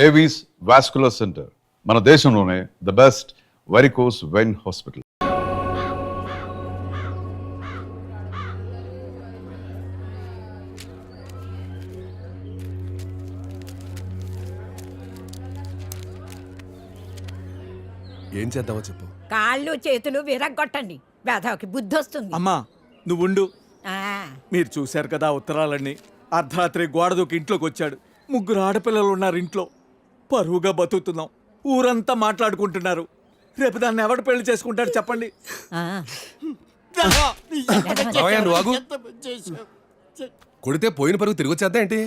Avis vascular centre మన దేశంలోనే the best varicose vein hospital ఏం చేద్దామో చెప్పు. కాళ్ళు చేతులు విరగ్గొట్టండి. వేధవకి బుద్ధి వస్తుంది. అమ్మా నువ్వుండు. ఆ, మీరు చూశారు కదా ఉత్తరాలన్నీ. అర్ధరాత్రి గోడ దూకి ఇంట్లోకి వచ్చాడు. ముగ్గురు ఆడపిల్లలు ఉన్నారు ఇంట్లో. పరువుగా బతుకుతున్నాం. ఊరంతా మాట్లాడుకుంటున్నారు. రేపు దాన్ని ఎవడు పెళ్ళి చేసుకుంటాడు చెప్పండి. ఆ. మావయ్య నువ్వు ఆగు కొడితే పోయిన పరుగు తిరిగి వచ్చేద్దా ఏంటి?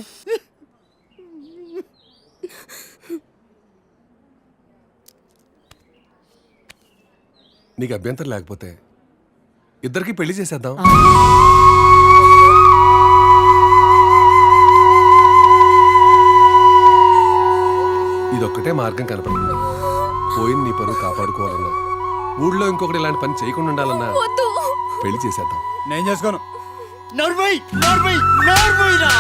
నీకు అభ్యంతరం లేకపోతే ఇద్దరికి పెళ్ళి చేసేద్దాం. ఇదొక్కటే మార్గం కనపడింది పోయిన నీ పరువు కాపాడుకోవాలన్నా. ఊళ్ళో ఇంకొకటి ఇలాంటి పని చేయకుండా ఉండాలన్నా పెళ్ళి చేసేద్దాం. నేను చేసుకోను. రా.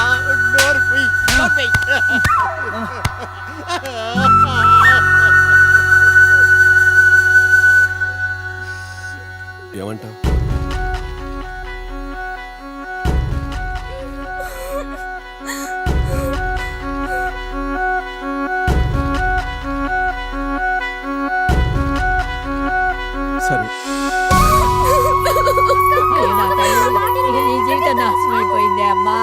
ఏమంటావు? అయిపోయిందే అమ్మా.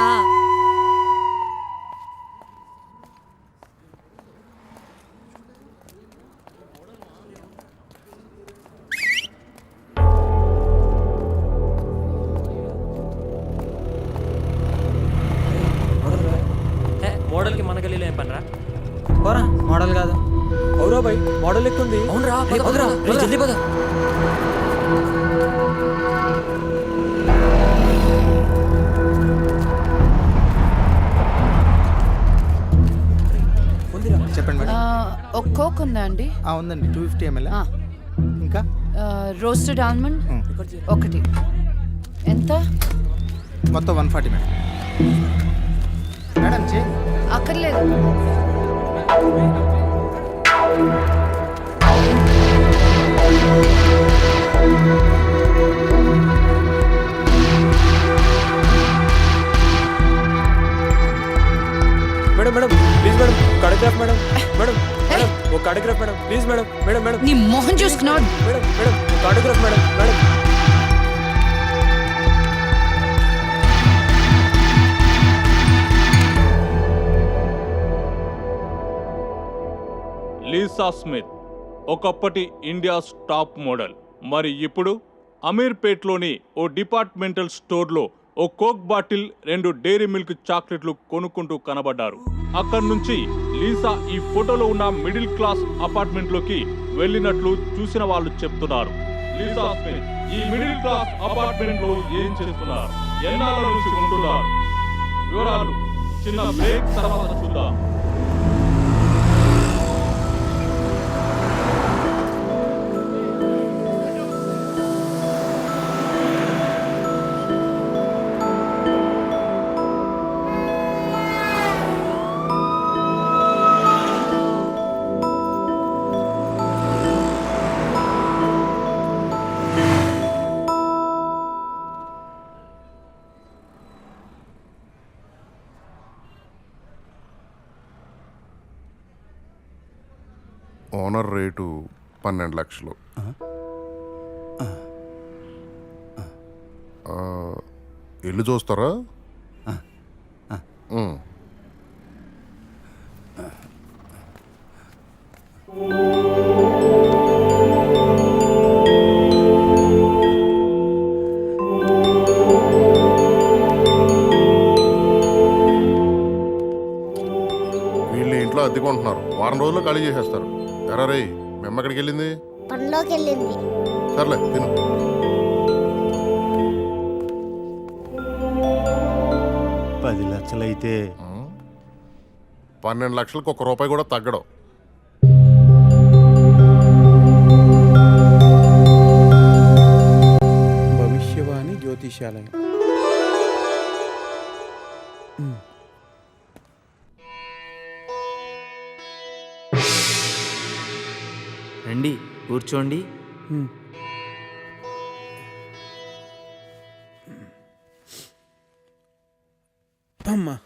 ఒక కోక్ ఉందా అండి? ఆ, ఉందండి. టూ ఫిఫ్టీ ఎంఎల్ ఆ. ఇంకా? రోస్టెడ్ ఆల్మండ్ ఒకటి. ఎంత? మొత్తం వన్ ఫార్టీ మేడం మేడం చే అక్కర్లేదు. Madam madam please madam madam. Madam madam ఒక madam. Please madam madam madam. నీ మొహం చూసుకున్నావు. మేడం మేడం ఒక autograph madam madam. Lisa Smith ఒకప్పటి ఇండియాస్ టాప్ మోడల్. మరి ఇప్పుడు అమీర్పేట్లోని ఓ డిపార్ట్మెంటల్ స్టోర్లో ఓ కోక్ బాటిల్ రెండు డైరీ మిల్క్ చాక్లెట్లు కొనుక్కుంటూ కనబడ్డారు. అక్కడి నుంచి లీసా ఈ ఫోటోలో ఉన్న మిడిల్ క్లాస్ అపార్ట్మెంట్లోకి వెళ్ళినట్లు చూసిన వాళ్ళు చెప్తున్నారు. లీసా స్మిత్ ఈ మిడిల్ క్లాస్ అపార్ట్మెంట్లో ఏం చేస్తున్నారు? ఎన్నాళ్ళ నుంచి ఉంటున్నారు? వివరాలు చిన్న బ్రేక్ తర్వాత చూద్దాం. ఓనర్ రేటు పన్నెండు లక్షలు. ఇల్లు చూస్తారా. వీళ్ళు ఇంట్లో అద్దెకుంటున్నారు వారం రోజుల్లో ఖాళీ చేసేస్తారు. ఎరా రే మేము ఎక్కడికి వెళ్ళింది పనిలోకి వెళ్ళింది సర్లే తిను. పది లక్షలైతే. పన్నెండు లక్షలకు ఒక రూపాయి కూడా తగ్గడం. భవిష్యవాణి జ్యోతిషాలయం రండి కూర్చోండి. అమ్మా.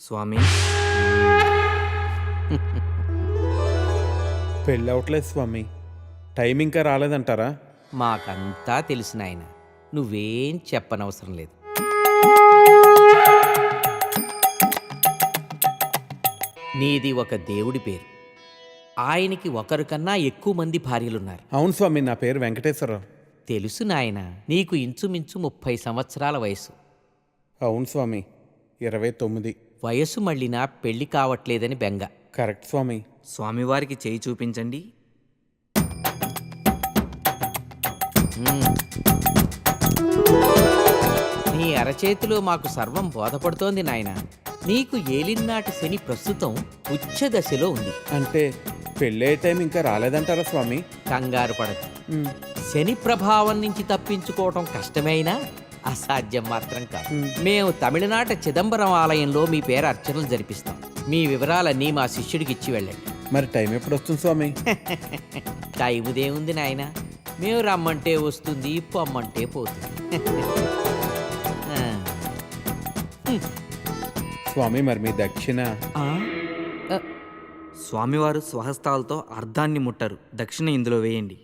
స్వామి. పెళ్ళి అవట్లేదు స్వామి. టైం ఇంకా రాలేదంటారా? మాకంతా తెలిసిన ఆయన నువ్వేం చెప్పనవసరం లేదు. నీది ఒక దేవుడి పేరు. ఆయనకి ఒకరు కన్నా ఎక్కువ మంది భార్యలున్నారు. అవును స్వామి నా పేరు వెంకటేశ్వరరావు. తెలుసు నాయన నీకు ఇంచుమించు ముప్పై సంవత్సరాల వయసు. అవును స్వామి ఇరవై తొమ్మిది. వయసు మళ్ళినా పెళ్ళి కావట్లేదని బెంగ. కరెక్ట్ స్వామి. స్వామివారికి చేయి చూపించండి. నీ అరచేతిలో మాకు సర్వం బోధపడుతోంది నాయన. నీకు ఏలినాటి శని ప్రస్తుతం ఉచ్చ దశలో ఉంది. అంటే పెళ్ళే టైం ఇంకా రాలేదంటారా స్వామి? కంగారు పడదు మ్, శని ప్రభావం నుంచి తప్పించుకోవటం కష్టమైనా అసాధ్యం మాత్రం కాదు. మేము తమిళనాట చిదంబరం ఆలయంలో మీ పేరు అర్చనలు జరిపిస్తాం. మీ వివరాలన్నీ మా శిష్యుడికి ఇచ్చి వెళ్ళండి. మరి టైం ఎప్పుడు వస్తుంది స్వామి? టైముదేముంది నాయన? మేము రమ్మంటే వస్తుంది పొమ్మంటే పోతుంది. స్వామి మరి మీ దక్షిణ? స్వామివారు స్వహస్తాలతో అర్ధాన్ని ముట్టరు. దక్షిణ ఇందులో వేయండి?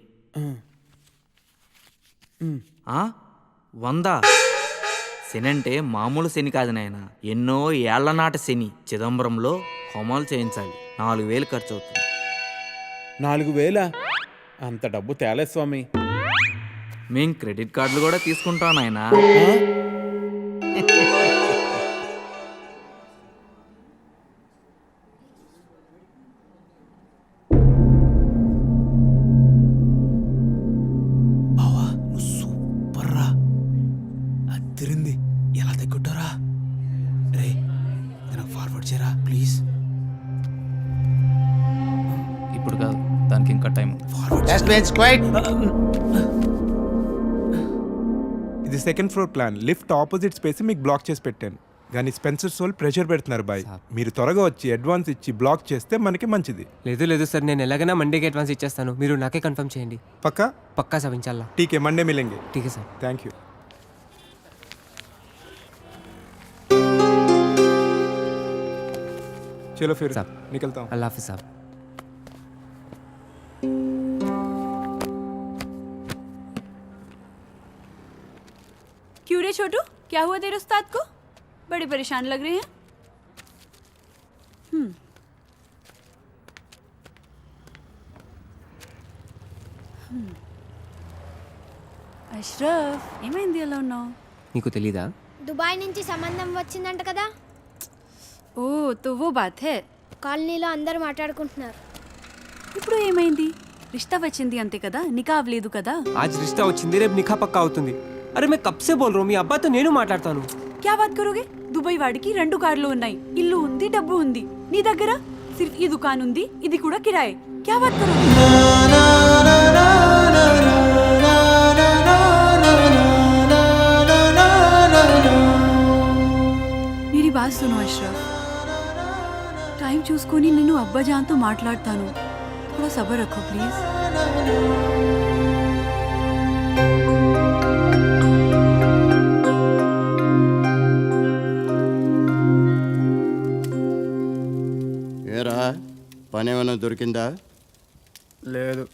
వంద. శని అంటే మామూలు శని కాదు నాయన. ఎన్నో ఏళ్ళ నాటి శని. చిదంబరంలో హోమాలు చేయించాలి. నాలుగు వేలు ఖర్చు అవుతుంది నాలుగు వేల? అంత డబ్బు తేలే స్వామి. మేం క్రెడిట్ కార్డులు కూడా తీసుకుంటాం నాయనా. ఫార్వర్డ్ చేయరా ప్లీజ్ ఇప్పుడు కాదు దానికి ఇంకా టైం ఇది second floor plan lift opposite space మీకు బ్లాక్ చేసి పెట్టాను. కానీ స్పెన్సర్ సోల్ ప్రెషర్ పెడుతున్నారు బాయ్ మీరు త్వరగా వచ్చి అడ్వాన్స్ ఇచ్చి బ్లాక్ చేస్తే మనకి మంచిది. లేదు లేదు సార్ నేను ఎలాగైనా మండేకి అడ్వాన్స్ ఇచ్చేస్తాను. మీరు నాకే కన్ఫర్మ్ చేయండి. పక్కా? పక్కా సార్ ఇన్షాల్లా టీకే మండే మిలేంగే ఠీక్ సార్ థ్యాంక్ యూ चलो फिर साहब। निकलता हूँ अल्लाह हाफिज़ साहब क्यों रे छोटू क्या हुआ तेरे उस्ताद को बड़े परेशान लग रहे हैं అష్రఫ్ ఏమైంది అలా ఉన్నావు నీకు తెలీదా దుబాయ్ నుంచి సంబంధం వచ్చిందంట కదా ఓ తువ్వు బాతే కాలనీలో అందరు మాట్లాడుకుంటున్నారు ఇప్పుడు ఏమైంది రిష్తా వచ్చింది అంతే కదా నికా అవ్వలేదు కదా ఆజ్ रिश्ता వచ్చింది రేపు నిఖా పక్కా అవుతుంది అరే మే కబ్ సే బోల్ రహా మీ అబ్బాతో నేను మాట్లాడతాను క్యా బాత్ కరోగే దుబాయ్ వాడికి రెండు కార్లు ఉన్నాయి ఇల్లు ఉంది డబ్బు ఉంది నీ దగ్గర సిర్ఫ్ ఈ దుకాన్ ఉంది ఇది కూడా కిరాయే క్యా బాత్ కరోగే मेरी बात सुनो టైం చూసుకొని నేను అబ్బాజాన్తో మాట్లాడతాను. థోడా సబర్ రఖో ప్లీజ్. ఏరా పని ఏమైనా దొరికిందా? లేదు.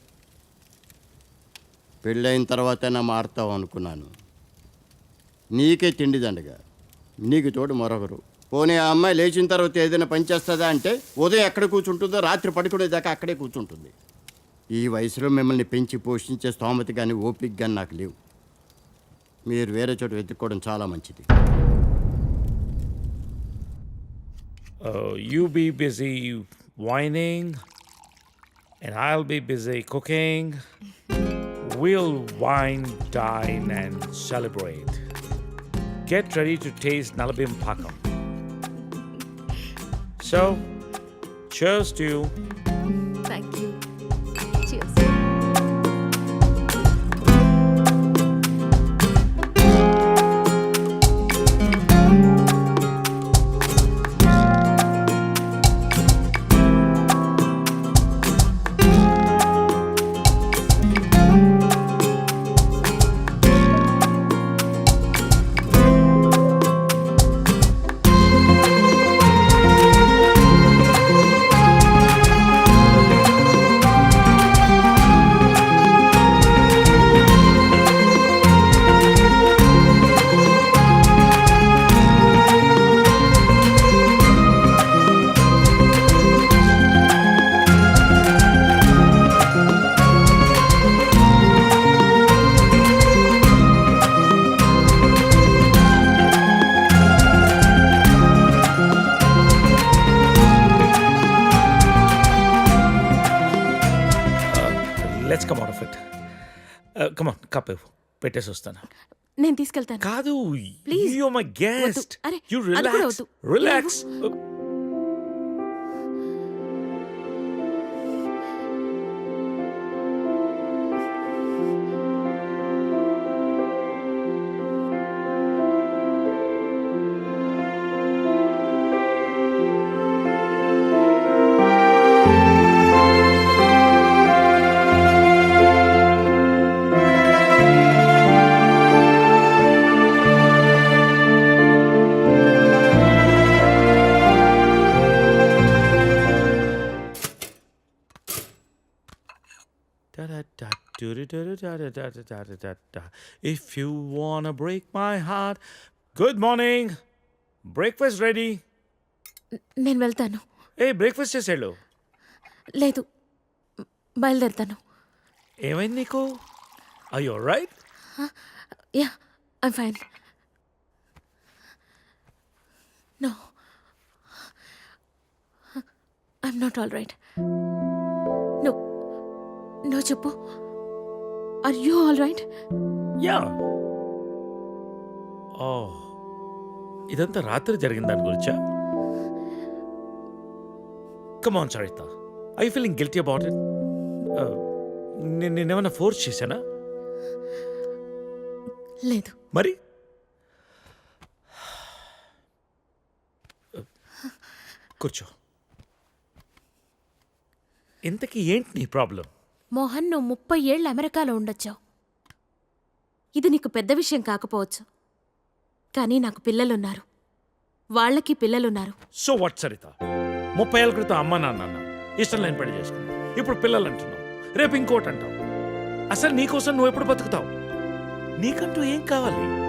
పెళ్ళైన తర్వాతైనా మారుతావు అనుకున్నాను నీకే తిండి దండగా. నీకు తోడు మరొకరు. పోనీ ఆ అమ్మాయి లేచిన తర్వాత ఏదైనా పని చేస్తుందా అంటే ఉదయం ఎక్కడ కూర్చుంటుందో రాత్రి పడుకునేదాకా అక్కడే కూర్చుంటుంది. ఈ వయసులో మిమ్మల్ని పెంచి పోషించే స్తోమత కానీ ఓపిక కానీ నాకు లేవు. మీరు వేరే చోట వెతుక్కోవడం చాలా మంచిది. You be busy wining and and be busy cooking we'll wine wine, and and celebrate. Ready to taste taste Nalabim So, cheers to you. Thank you. Cup పెట్టేసి వస్తాను. నేను తీసుకెళ్తాను. కాదు Please. యు మై గెస్ట్ అరే, you అది కూడా relax వద్దు. Relax If you wanna break my heart. Good morning. Breakfast ready నేను వెళ్తాను. ఏ బ్రేక్ఫాస్ట్ చేసాడు లేదు. బయలుదేరుతాను. ఏమైంది నీకు? అయ్యో right yeah I'm fine no I'm not all right no no చెప్పు. Are you all right yeah oh ఇదంతా రాత్రి జరిగిన దాని గురించా? Come on Saritha I feeling guilty about it నేను నేనేమైనా ఫోర్స్ చేశానా? లేదు. మరి? కూర్చో. ఇంతకీ ఏంటి నీ ప్రాబ్లం మోహన్ నువ్వు ముప్పై ఏళ్ళు అమెరికాలో ఉండొచ్చావు. ఇది నీకు పెద్ద విషయం కాకపోవచ్చు. కానీ నాకు పిల్లలున్నారు. వాళ్ళకి పిల్లలున్నారు. So what Saritha? ముప్పై ఏళ్ళ క్రితం అమ్మ నాన్న ఇష్టం లేని పెళ్ళి చేసుకున్నావు. ఇప్పుడు పిల్లలు అంటున్నావు. రేపు ఇంకోటి అంటావు. అసలు నీకోసం నువ్వు ఎప్పుడు బతుకుతావు? నీకంటూ ఏం కావాలి?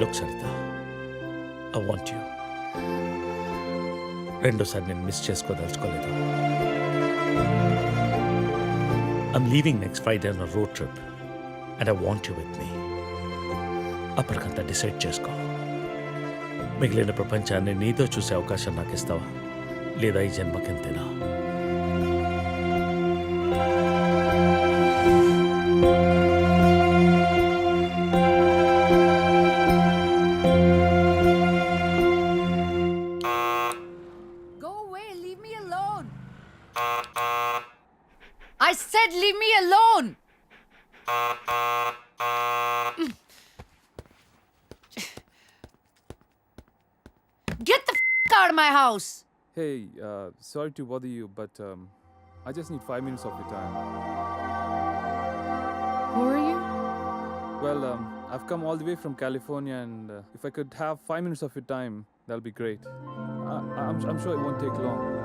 Look Saritha I want you రెండోసారి నేను miss చేసుకోదలుచుకోలేదు. I'm leaving next Friday on road trip and I want you with me అప్పటికంతా decide చేసుకో. మిగిలిన ప్రపంచాన్ని నీతో చూసే అవకాశం నాకు ఇస్తావా లేదా ఈ జన్మకెంతేనా? Hey, uh, sorry to bother you, but um, I just need five minutes of your time. Who are you? Well, um, I've come all the way from California, and uh, if I could have five minutes of your time, that'll be great. I, I'm, I'm sure it won't take long.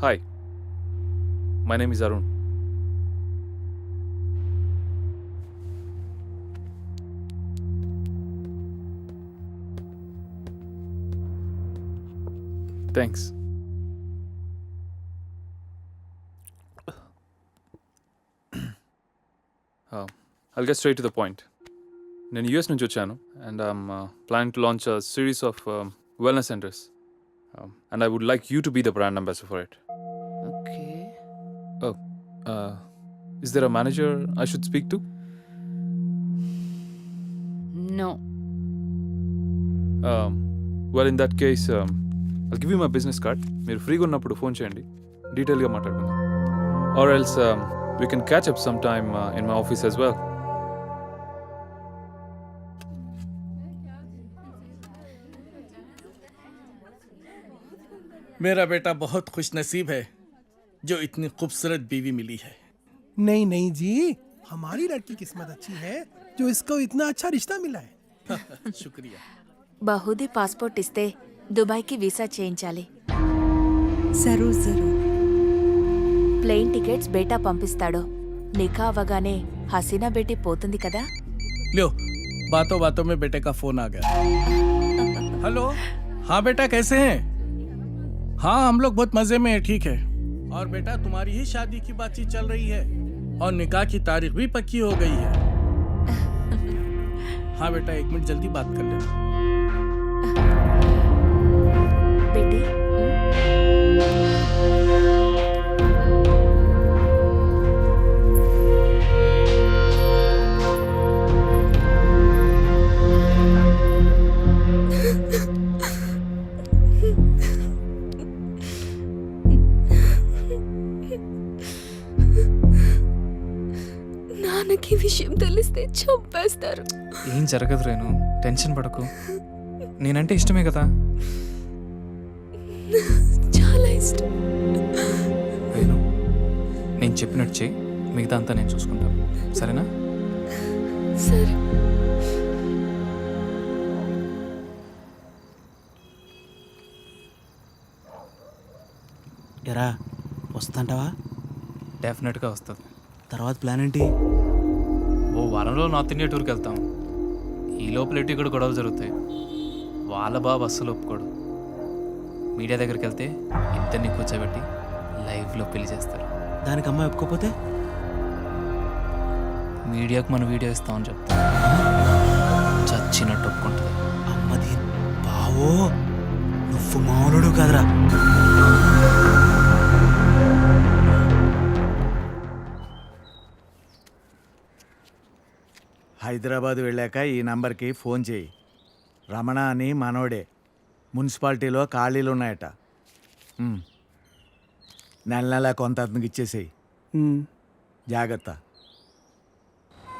Hi, my name is Arun. Thanks. Uh, I'll get straight to the point. నేను US నుంచి వచ్చాను and I'm planning to launch a series of wellness centres and I would like you to be the brand ambassador for it Okay. Is there a manager I should speak to No. Well in that case I give you my business card మీరు ఫ్రీగా ఉన్నప్పుడు phone చేయండి డీటెయిల్గా మాట్లాడుకుందాం or else we can catch up some time in my office as well मेरा बेटा बहुत खुश नसीब है जो इतनी खूबसूरत बीवी मिली है नहीं नहीं जी हमारी लड़की किस्मत अच्छी है जो इसको इतना अच्छा रिश्ता मिला है शुक्रिया బహుదీ పాస్పోర్ట్ ఇస్తే దుబాయ్కి వీసా చేయించాలి जरूर जरूर ప్లేన్ టికెట్స్ బేటా పంపిస్తాడు నిఖా అవగానే హసీనా బేటీ పోతుంది కదా लो बातों बातों में बेटे का फोन आ गया हेलो हाँ बेटा कैसे हैं हाँ हम लोग बहुत मजे में हैं ठीक है और बेटा तुम्हारी ही शादी की बातचीत चल रही है और निकाह की तारीख भी पक्की हो गई है हाँ बेटा एक मिनट जल्दी बात कर लेना बेटी నాన్నకి విషయం తెలిస్తే చంపేస్తారు. ఏం జరగదు రేను టెన్షన్ పడకు. నేనంటే ఇష్టమే కదా. నేను చెప్పినట్టు చేయి. మిగతా అంతా నేను చూసుకుంటాను సరేనా? సరే. ఎరా వస్తుంటావా? డెఫినెట్గా వస్తుంది. తర్వాత ప్లాన్ ఏంటి? ఓ వారంలో నార్త్ ఇండియా టూర్కి వెళ్తాం. ఈ లోపల ఎటు ఇక్కడ గొడవలు జరుగుతాయి. వాళ్ళ బాబు అస్సలు ఒప్పుకోడు. మీడియా దగ్గరికి వెళ్తే ఇద్దరిని కూర్చోబెట్టి లైవ్లో పెళ్ళి చేస్తారు. దానికి అమ్మాయి ఒప్పుకోపోతే మీడియాకు మన వీడియో ఇస్తామని చెప్తా. చచ్చినట్టు ఒప్పుకుంటుంది. అమ్మది బావో నువ్వు మామూలుడు కాదురా. హైదరాబాద్ వెళ్ళాక ఈ నంబర్కి ఫోన్ చేయి. రమణ అని మనోడే. మున్సిపాలిటీలో ఖాళీలు ఉన్నాయట. నెల నెల కొంత అతనికి ఇచ్చేసేయి. జాగ్రత్త.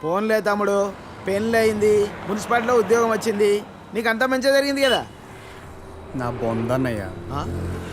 ఫోన్లే తమ్ముడు పెళ్ళి అయింది మున్సిపాలిటీలో ఉద్యోగం వచ్చింది. నీకు అంతా మంచిగా జరిగింది కదా? నా బొందన్నయ్య?